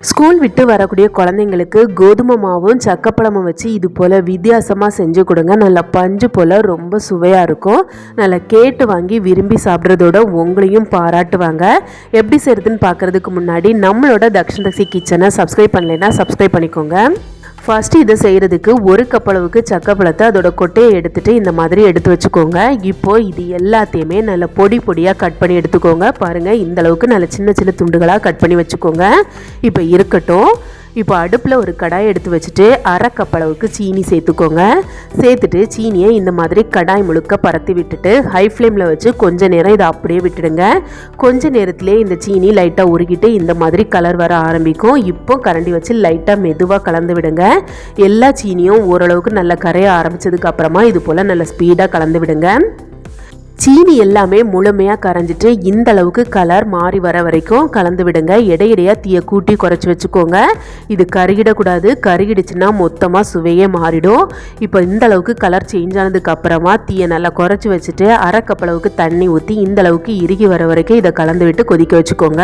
School விட்டு வரக்கூடிய குழந்தைங்களுக்கு கோதுமை மாவும் சக்கப்பழமும் வச்சு இது போல் வித்தியாசமாக செஞ்சு கொடுங்க. நல்லா பஞ்சு போல் ரொம்ப சுவையாக இருக்கும். நல்லா கேட்டு வாங்கி விரும்பி சாப்பிட்றதோட உங்களையும் பாராட்டுவாங்க. எப்படி செய்கிறதுன்னு பார்க்குறதுக்கு முன்னாடி நம்மளோட தக்ஷன் தக்ஷி கிச்சனை சப்ஸ்கிரைப் பண்ணலைன்னா சப்ஸ்கிரைப் பண்ணிக்கோங்க. ஃபஸ்ட்டு இதை செய்கிறதுக்கு ஒரு கப் அளவுக்கு சக்கப்பழத்தை அதோட கொட்டையை எடுத்துகிட்டு இந்த மாதிரி எடுத்து வச்சுக்கோங்க. இப்போது இது எல்லாத்தையுமே நல்ல பொடி பொடியாக கட் பண்ணி எடுத்துக்கோங்க. பாருங்கள் இந்த அளவுக்கு நல்ல சின்ன சின்ன துண்டுகளாக கட் பண்ணி வச்சுக்கோங்க. இப்போ இருக்கட்டும். இப்போ அடுப்பில் ஒரு கடாய் எடுத்து வச்சுட்டு அரை கப் அளவுக்கு சீனி சேர்த்துக்கோங்க. சேர்த்துட்டு சீனியை இந்த மாதிரி கடாய் முழுக்க பரத்தி விட்டுட்டு ஹை ஃப்ளேமில் வச்சு கொஞ்ச நேரம் இதை அப்படியே விட்டுடுங்க. கொஞ்ச நேரத்திலே இந்த சீனி லைட்டாக உருகிட்டு இந்த மாதிரி கலர் வர ஆரம்பிக்கும். இப்போ கரண்டி வச்சு லைட்டாக மெதுவாக கலந்து விடுங்க. எல்லா சீனியும் ஓரளவுக்கு நல்லா கரைய ஆரம்பித்ததுக்கு அப்புறமா இது போல் நல்ல ஸ்பீடாக கலந்து விடுங்க. சீனி எல்லாமே முழுமையாக கரைஞ்சிட்டு இந்த அளவுக்கு கலர் மாறி வர வரைக்கும் கலந்து விடுங்க. இடையிடையாக தீயை கூட்டி குறைச்சி வச்சுக்கோங்க. இது கருகிடக்கூடாது. கருகிடுச்சுன்னா மொத்தமாக சுவையே மாறிடும். இப்போ இந்த அளவுக்கு கலர் சேஞ்ச் ஆனதுக்கு அப்புறமா தீயை நல்லா குறைச்சி வச்சுட்டு அரை அளவுக்கு தண்ணி ஊற்றி இந்த அளவுக்கு இறுகி வர வரைக்கும் இதை கலந்து விட்டு கொதிக்க வச்சுக்கோங்க.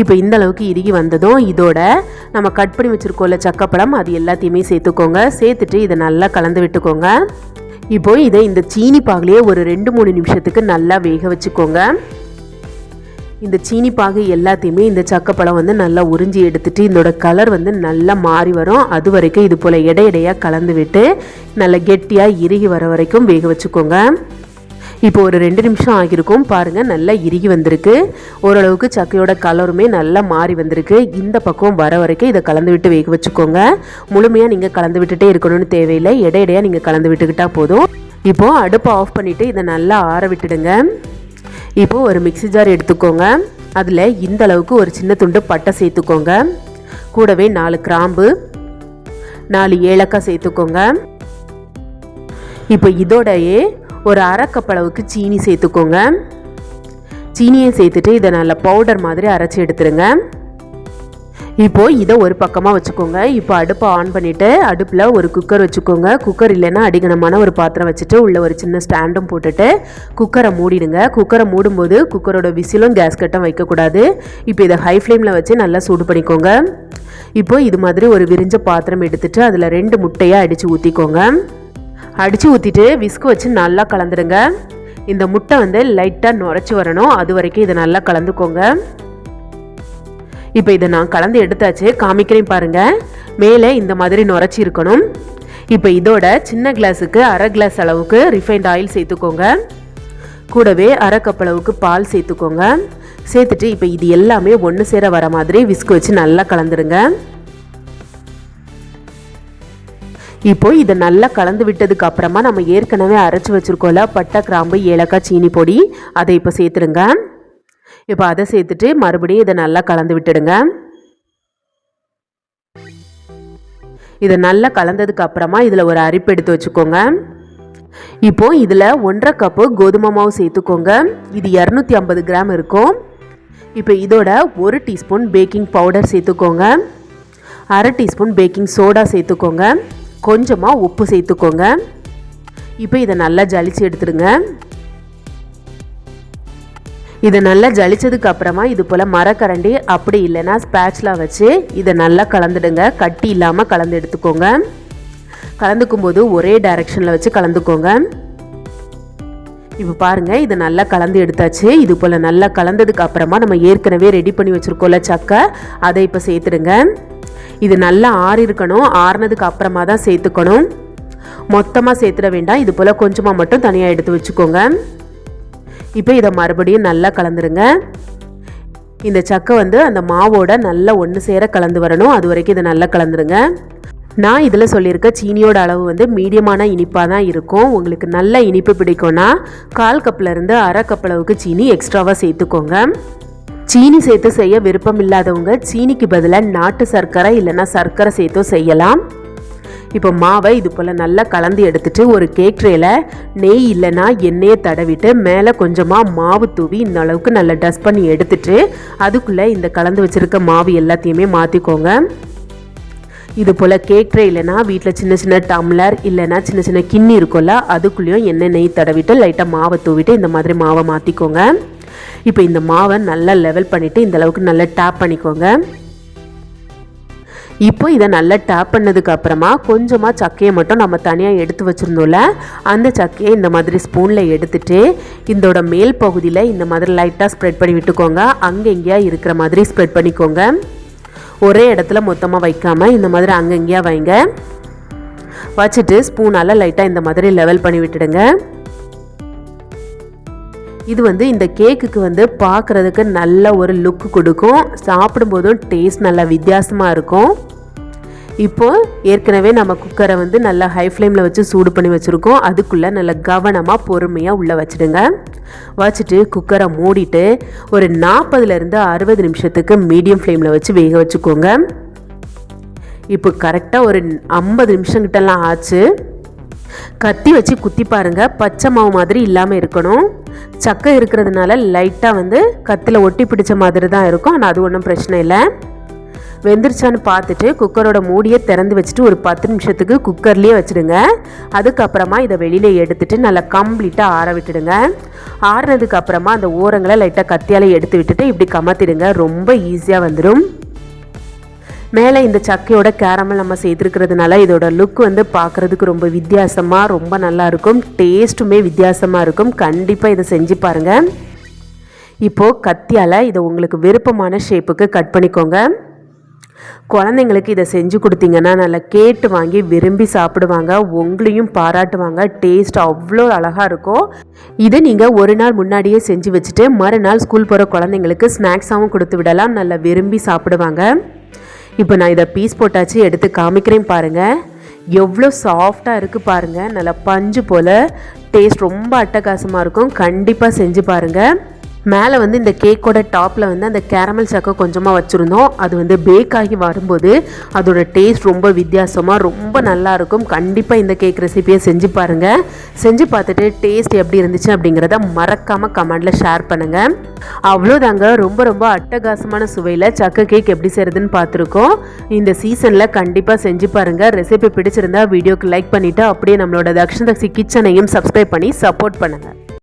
இப்போ இந்த அளவுக்கு இறுகி வந்ததும் இதோட நம்ம கட் பண்ணி வச்சுருக்கோம்ல சக்கப்பழம் அது எல்லாத்தையுமே சேர்த்துக்கோங்க. சேர்த்துட்டு இதை நல்லா கலந்து விட்டுக்கோங்க. இப்போ இதை இந்த சீனி பாகுலேயே ஒரு ரெண்டு மூணு நிமிஷத்துக்கு நல்லா வேக வச்சுக்கோங்க. இந்த சீனி பாகு எல்லாத்தையுமே இந்த சக்கப்பழம் வந்து நல்லா உறிஞ்சி எடுத்துட்டு இதோட கலர் வந்து நல்லா மாறி வரும். அது வரைக்கும் இது போல் இடையிடையாக கலந்து விட்டு நல்லா கெட்டியாக இறுகி வர வரைக்கும் வேக வச்சுக்கோங்க. இப்போ ஒரு ரெண்டு நிமிஷம் ஆகியிருக்கும். பாருங்கள் நல்லா இறுகி வந்திருக்கு. ஓரளவுக்கு சக்கையோட கலருமே நல்லா மாறி வந்திருக்கு. இந்த பக்கம் வர வரைக்கும் இதை கலந்து விட்டு வேக வச்சுக்கோங்க. முழுமையாக நீங்கள் கலந்து விட்டுட்டே இருக்கணும்னு தேவையில்லை. இடையிடையாக நீங்கள் கலந்து விட்டுக்கிட்டால் போதும். இப்போது அடுப்பை ஆஃப் பண்ணிவிட்டு இதை நல்லா ஆற விட்டுடுங்க. இப்போது ஒரு மிக்சி ஜார் எடுத்துக்கோங்க. அதில் இந்த அளவுக்கு ஒரு சின்ன துண்டு பட்டை சேர்த்துக்கோங்க. கூடவே நாலு கிராம்பு நாலு ஏலக்காய் சேர்த்துக்கோங்க. இப்போ இதோடையே ஒரு அரை அளவுக்கு சீனி சேர்த்துக்கோங்க. சீனியை சேர்த்துட்டு இதை நல்லா பவுடர் மாதிரி அரைச்சி எடுத்துருங்க. இப்போது இதை ஒரு பக்கமாக வச்சுக்கோங்க. இப்போ அடுப்பை ஆன் பண்ணிவிட்டு அடுப்பில் ஒரு குக்கர் வச்சுக்கோங்க. குக்கர் இல்லைன்னா அடிகனமான ஒரு பாத்திரம் வச்சுட்டு உள்ளே ஒரு சின்ன ஸ்டாண்டும் போட்டுட்டு குக்கரை மூடிடுங்க. குக்கரை மூடும்போது குக்கரோட விசிலும் கேஸ் கட்டம் வைக்கக்கூடாது. இப்போ இதை ஹை ஃப்ளேமில் வச்சு நல்லா சூடு பண்ணிக்கோங்க. இப்போது இது மாதிரி ஒரு விரிஞ்ச பாத்திரம் எடுத்துகிட்டு அதில் ரெண்டு முட்டையாக அடித்து ஊற்றிக்கோங்க அடித்து ஊற்றிட்டு விஸ்கு வச்சு நல்லா கலந்துடுங்க. இந்த முட்டை வந்து லைட்டாக நுரைச்சி வரணும். அது வரைக்கும் இதை நல்லா கலந்துக்கோங்க. இப்போ இதை நான் கலந்து எடுத்தாச்சு. காமிக்கிறேன் பாருங்கள் மேலே இந்த மாதிரி நுரைச்சி இருக்கணும். இப்போ இதோட சின்ன கிளாஸுக்கு அரை கிளாஸ் அளவுக்கு ரிஃபைண்ட் ஆயில் சேர்த்துக்கோங்க. கூடவே அரை கப் அளவுக்கு பால் சேர்த்துக்கோங்க. சேர்த்துட்டு இப்போ இது எல்லாமே ஒன்று சேர வர மாதிரி விஸ்கு வச்சு நல்லா கலந்துருங்க இப்போ இதை நல்லா கலந்து விட்டதுக்கு அப்புறமா நம்ம ஏற்கனவே அரைச்சி வச்சுருக்கோம்ல பட்டை கிராம்பு ஏலக்காய் சீனி பொடி. அதை இப்போ சேர்த்துடுங்க. இப்போ அதை சேர்த்துட்டு மறுபடியும் இதை நல்லா கலந்து விட்டுடுங்க. இதை நல்லா கலந்ததுக்கு அப்புறமா இதில் ஒரு அரிப்பு எடுத்து வச்சுக்கோங்க. இப்போ இதில் ஒன்றரை கப்பு கோதுமை மாவு சேர்த்துக்கோங்க. இது இரநூத்தி ஐம்பது கிராம் இருக்கும். இப்போ இதோட ஒரு டீஸ்பூன் பேக்கிங் பவுடர் சேர்த்துக்கோங்க. அரை டீஸ்பூன் பேக்கிங் சோடா சேர்த்துக்கோங்க. கொஞ்சமாக உப்பு சேர்த்துக்கோங்க. இப்போ இதை நல்லா ஜலிச்சு எடுத்துடுங்க. இதை நல்லா ஜலிச்சதுக்கு அப்புறமா இது போல் மரக்கரண்டி அப்படி இல்லைன்னா ஸ்பேட்ச்லாம் வச்சு இதை நல்லா கலந்துடுங்க. கட்டி இல்லாமல் கலந்து எடுத்துக்கோங்க. கலந்துக்கும் போது ஒரே டைரக்ஷனில் வச்சு கலந்துக்கோங்க. இப்போ பாருங்கள் இதை நல்லா கலந்து எடுத்தாச்சு. இது போல் நல்லா கலந்ததுக்கு அப்புறமா நம்ம ஏற்கனவே ரெடி பண்ணி வச்சுருக்கோம்ல சக்கை அதை இப்போ சேர்த்துடுங்க. இது நல்லா ஆறிருக்கணும் ஆறினதுக்கு அப்புறமா தான் சேர்த்துக்கணும். மொத்தமாக சேர்த்துட வேண்டாம் இது போல் கொஞ்சமாக மட்டும் தனியாக எடுத்து வச்சுக்கோங்க. இப்போ இதை மறுபடியும் நல்லா கலந்துருங்க. இந்த சக்கை வந்து அந்த மாவோட நல்லா ஒன்று சேர கலந்து வரணும் அது வரைக்கும் இதை நல்லா கலந்துருங்க. நான் இதில் சொல்லியிருக்க சீனியோட அளவு வந்து மீடியமான இனிப்பாக தான் இருக்கும். உங்களுக்கு நல்ல இனிப்பு பிடிக்கும்னா கால் கப்பில் அரை கப் அளவுக்கு சீனி எக்ஸ்ட்ராவாக சேர்த்துக்கோங்க. சீனி சேர்த்து செய்ய விருப்பம் இல்லாதவங்க சீனிக்கு பதிலாக நாட்டு சர்க்கரை இல்லைன்னா சர்க்கரை சேர்த்தும் செய்யலாம். இப்போ மாவை இது போல் நல்லா கலந்து எடுத்துட்டு ஒரு கேக் ட்ரேல நெய் இல்லைன்னா எண்ணெயை தடவிட்டு மேலே கொஞ்சமாக மாவு தூவி இந்த அளவுக்கு நல்லா டஸ்ட் பண்ணி எடுத்துட்டு அதுக்குள்ளே இந்த கலந்து வச்சுருக்க மாவு எல்லாத்தையுமே மாற்றிக்கோங்க இது போல் கேக் ட்ரே இல்லைன்னா வீட்டில் சின்ன சின்ன டம்ளர் இல்லைன்னா சின்ன சின்ன கிண்ணி இருக்கும்ல அதுக்குள்ளேயும் எண்ணெய் நெய் தடவிட்டு லைட்டாக மாவை தூவிட்டு இந்த மாதிரி மாவை மாற்றிக்கோங்க இப்போ இந்த மாவை நல்லா லெவல் பண்ணிவிட்டு இந்த அளவுக்கு நல்லா டேப் பண்ணிக்கோங்க. இப்போ இதை நல்லா டேப் பண்ணதுக்கு அப்புறமா கொஞ்சமாக சக்கையை மட்டும் நம்ம தனியாக எடுத்து வச்சுருந்தோம்ல அந்த சக்கையை இந்த மாதிரி ஸ்பூனில் எடுத்துட்டு இதோட மேல் பகுதியில் இந்த மாதிரி லைட்டாக ஸ்ப்ரெட் பண்ணி விட்டுக்கோங்க. அங்கே இங்கேயா இருக்கிற மாதிரி ஸ்ப்ரெட் பண்ணிக்கோங்க. ஒரே இடத்துல மொத்தமாக வைக்காமல் இந்த மாதிரி அங்கங்கேயா வைங்க. வச்சுட்டு ஸ்பூனால் லைட்டாக இந்த மாதிரி லெவல் பண்ணி விட்டுடுங்க. இது வந்து இந்த கேக்குக்கு வந்து பார்க்குறதுக்கு நல்ல ஒரு லுக் கொடுக்கும். சாப்பிடும்போதும் டேஸ்ட் நல்லா வித்தியாசமாக இருக்கும். இப்போது ஏற்கனவே நம்ம குக்கரை வந்து நல்லா ஹை ஃப்ளேமில் வச்சு சூடு பண்ணி வச்சுருக்கோம். அதுக்குள்ளே நல்லா கவனமாக பொறுமையாக உள்ளே வச்சுடுங்க. வச்சுட்டு குக்கரை மூடிட்டு ஒரு நாற்பதுலேருந்து அறுபது நிமிஷத்துக்கு மீடியம் ஃப்ளேமில் வச்சு வேக வச்சுக்கோங்க. இப்போ கரெக்டாக ஒரு ஐம்பது நிமிஷம் கிட்டலாம் ஆச்சு. கத்தி வச்சு குத்தி பாருங்கள் பச்சை மாவு மாதிரி இல்லாமல் இருக்கணும். சக்கை இருக்கிறதுனால லைட்டாக வந்து கத்தில் ஒட்டி பிடிச்ச மாதிரி தான் இருக்கும். ஆனால் அது ஒன்றும் பிரச்சனை இல்லை. வெந்துருச்சான்னு பார்த்துட்டு குக்கரோட மூடியை திறந்து வச்சுட்டு ஒரு பத்து நிமிஷத்துக்கு குக்கர்லேயே வச்சுடுங்க. அதுக்கப்புறமா இதை வெளியில் எடுத்துட்டு நல்லா கம்ப்ளீட்டாக ஆற விட்டுடுங்க. ஆறுனதுக்கு அப்புறமா அந்த ஓரங்களை லைட்டாக கத்தியால் எடுத்து விட்டுட்டு இப்படி கமத்திடுங்க. ரொம்ப ஈஸியாக வந்துடும் மேலே இந்த சக்கையோட கேரமல் நம்ம சேர்த்துருக்கிறதுனால இதோட லுக் வந்து பார்க்குறதுக்கு ரொம்ப வித்தியாசமாக ரொம்ப நல்லா இருக்கும். டேஸ்ட்டுமே வித்தியாசமாக இருக்கும். கண்டிப்பாக இதை செஞ்சு பாருங்கள் இப்போது கத்தியால் இதை உங்களுக்கு விருப்பமான ஷேப்புக்கு கட் பண்ணிக்கோங்க. குழந்தைங்களுக்கு இதை செஞ்சு கொடுத்தீங்கன்னா நல்லா கேட்டு வாங்கி விரும்பி சாப்பிடுவாங்க. உங்களையும் பாராட்டுவாங்க. டேஸ்ட் அவ்வளோ அழகாக இருக்கும். இதை நீங்கள் ஒரு நாள் முன்னாடியே செஞ்சு வச்சுட்டு மறுநாள் ஸ்கூல் போகிற குழந்தைங்களுக்கு ஸ்நாக்ஸாகவும் கொடுத்து விடலாம். நல்லா விரும்பி சாப்பிடுவாங்க. இப்போ நான் இதை பீஸ் போட்டாச்சு எடுத்து காமிக்கிறேன் பாருங்கள் எவ்வளோ சாஃப்டாக இருக்குது பாருங்கள் நல்லா பஞ்சு போல். டேஸ்ட் ரொம்ப அட்டகாசமாக இருக்கும். கண்டிப்பாக செஞ்சு பாருங்கள் மேலே வந்து இந்த கேக்கோட டாப்பில் வந்து அந்த கேரமல் சக்கை கொஞ்சமாக வச்சுருந்தோம். அது வந்து பேக் ஆகி வரும்போது அதோட டேஸ்ட் ரொம்ப வித்தியாசமாக ரொம்ப நல்லா இருக்கும். கண்டிப்பாக இந்த கேக் ரெசிபியை செஞ்சு பாருங்கள் செஞ்சு பார்த்துட்டு டேஸ்ட் எப்படி இருந்துச்சு அப்படிங்கிறத மறக்காமல் கமெண்டில் ஷேர் பண்ணுங்கள் அவ்வளோதாங்க. ரொம்ப ரொம்ப அட்டகாசமான சுவையில் சக்கை கேக் எப்படி செய்கிறதுன்னு பார்த்துருக்கோம். இந்த சீசனில் கண்டிப்பாக செஞ்சு பாருங்கள் ரெசிபி பிடிச்சிருந்தா வீடியோக்கு லைக் பண்ணிவிட்டு அப்படியே நம்மளோட தக்ஷன் தக்ஷி கிச்சனையும் சப்ஸ்கிரைப் பண்ணி சப்போர்ட் பண்ணுங்கள்